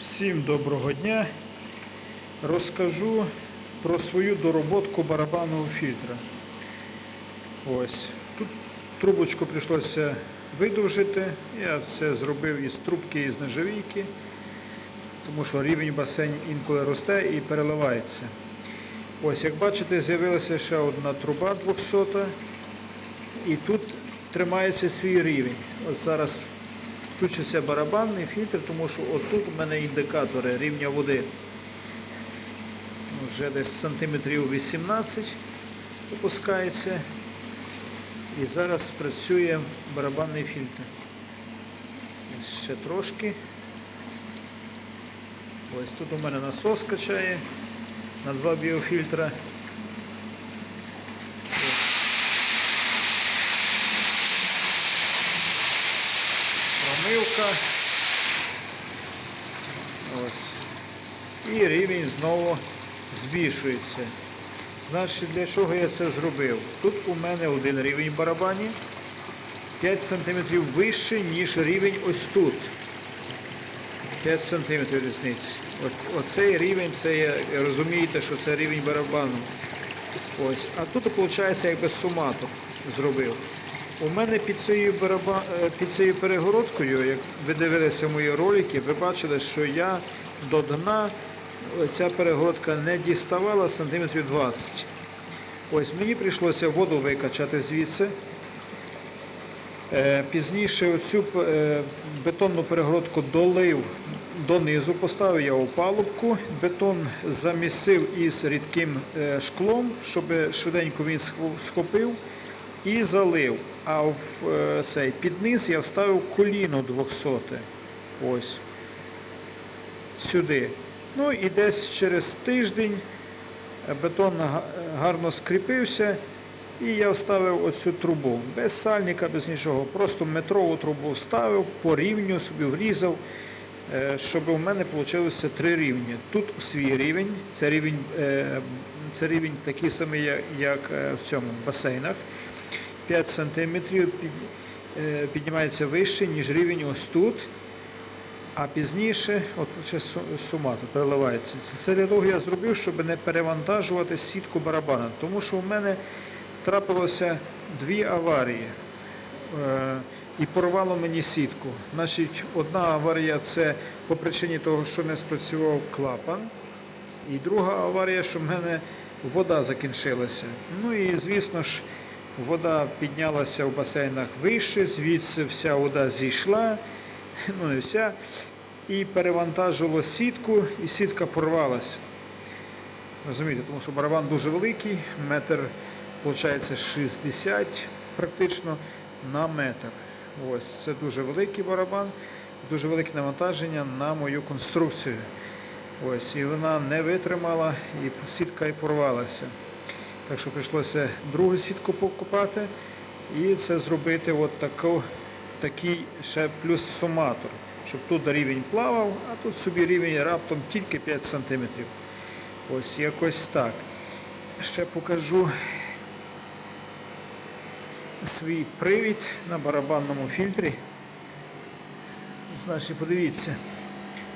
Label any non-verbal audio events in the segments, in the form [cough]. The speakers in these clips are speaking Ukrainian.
Всім доброго дня. Розкажу про свою дороботку барабанного фільтра. Ось. Тут трубочку прийшлося видовжити. Я це зробив із трубки із нержавійки, тому що рівень басейн інколи росте і переливається. Ось, як бачите, з'явилася ще одна труба 200 і тут тримається свій рівень. Ось зараз включиться барабанний фільтр, тому що отут у мене індикатори рівня води. Вже десь сантиметрів 18 опускається. І зараз працює барабанний фільтр. Ще трошки. Ось тут у мене насос качає на два біофільтра. Промивка. Ось. І рівень знову збільшується. Значить, для чого я це зробив? Тут у мене один рівень барабані 5 см вищий, ніж рівень ось тут. 5 см різниці. Оцей рівень, це є, розумієте, що це рівень барабану. Ось. А тут, виходить, якби суматор зробив. У мене під цією, бараба... е, під цією перегородкою, як ви дивилися мої ролики, ви бачили, що я до дна е, ця перегородка не діставала сантиметрів 20. Ось мені прийшлося воду викачати звідси. Е, Пізніше оцю е, бетонну перегородку долив донизу, поставив я опалубку, бетон замісив із рідким шклом, щоб швиденько він схопив і залив. А в е, цей під низ я вставив коліно 200. Ось сюди. Ну і десь через тиждень бетон гарно скріпився. І я вставив оцю трубу. Без сальника, без нічого. Просто метрову трубу вставив, по рівню собі врізав, е, щоб у мене вийшло три рівні. Тут свій рівень, це рівень, е, це рівень такий самий, як- в цьому басейнах. 5 см піднімається вище, ніж рівень ось тут. А пізніше, от тут ще су- суматор переливається. Це, для того я зробив, щоб не перевантажувати сітку барабана. Тому що у мене трапилося дві аварії. Е, і порвало мені сітку. Значить, одна аварія це по причині того, що не спрацював клапан. І друга аварія, що в мене вода закінчилася. Ну і звісно ж, вода піднялася в басейнах вище, звідси вся вода зійшла, [laughs] ну не вся, і перевантажило сітку, і сітка порвалася. Розумієте, тому що барабан дуже великий, метр, виходить, 60 практично на метр. Ось це дуже великий барабан, дуже велике навантаження на мою конструкцію. Ось, і вона не витримала, і сітка і порвалася. Так що прийшлося другу сітку покупати і це зробити от таку, такий ще плюс суматор, щоб тут рівень плавав, а тут собі рівень раптом тільки 5 см. Ось якось так. Ще покажу свій привід на барабанному фільтрі. Значить, подивіться,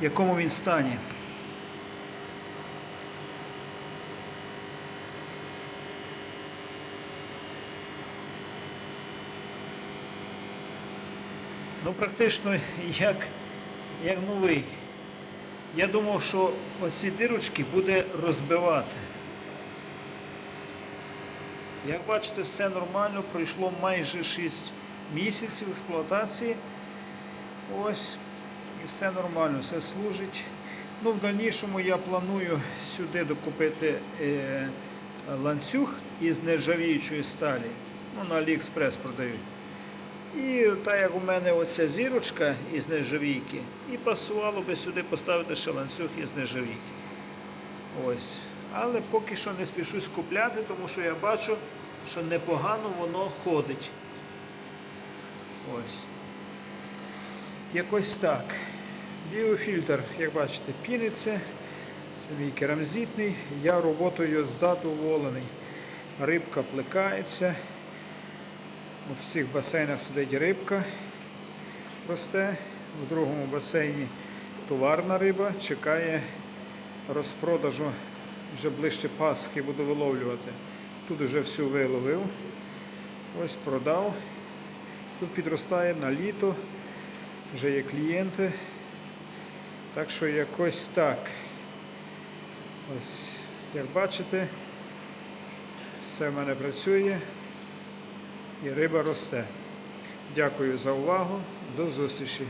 в якому він стані. Ну, практично як, як новий. Я думав, що оці дирочки буде розбивати. Як бачите, все нормально, пройшло майже 6 місяців експлуатації. Ось, і все нормально, все служить. Ну, в дальнішому я планую сюди докупити е, ланцюг із нержавіючої сталі. Ну, на Аліекспрес продають. І так як у мене оця зірочка із нержавійки, і пасувало би сюди поставити ще ланцюг із нержавійки. Ось. Але поки що не спішусь купляти, тому що я бачу, що непогано воно ходить. Ось. Якось так. Біофільтр, як бачите, піниться. Це мій керамзитний. Я роботою задоволений. Рибка плекається. У всіх басейнах сидить рибка, росте. В другому басейні товарна риба чекає розпродажу. Вже ближче Пасхи буду виловлювати. Тут вже всю виловив. Ось продав. Тут підростає на літо. Вже є клієнти. Так що якось так. Ось, як бачите, все в мене працює і риба росте. Дякую за увагу. До зустрічі!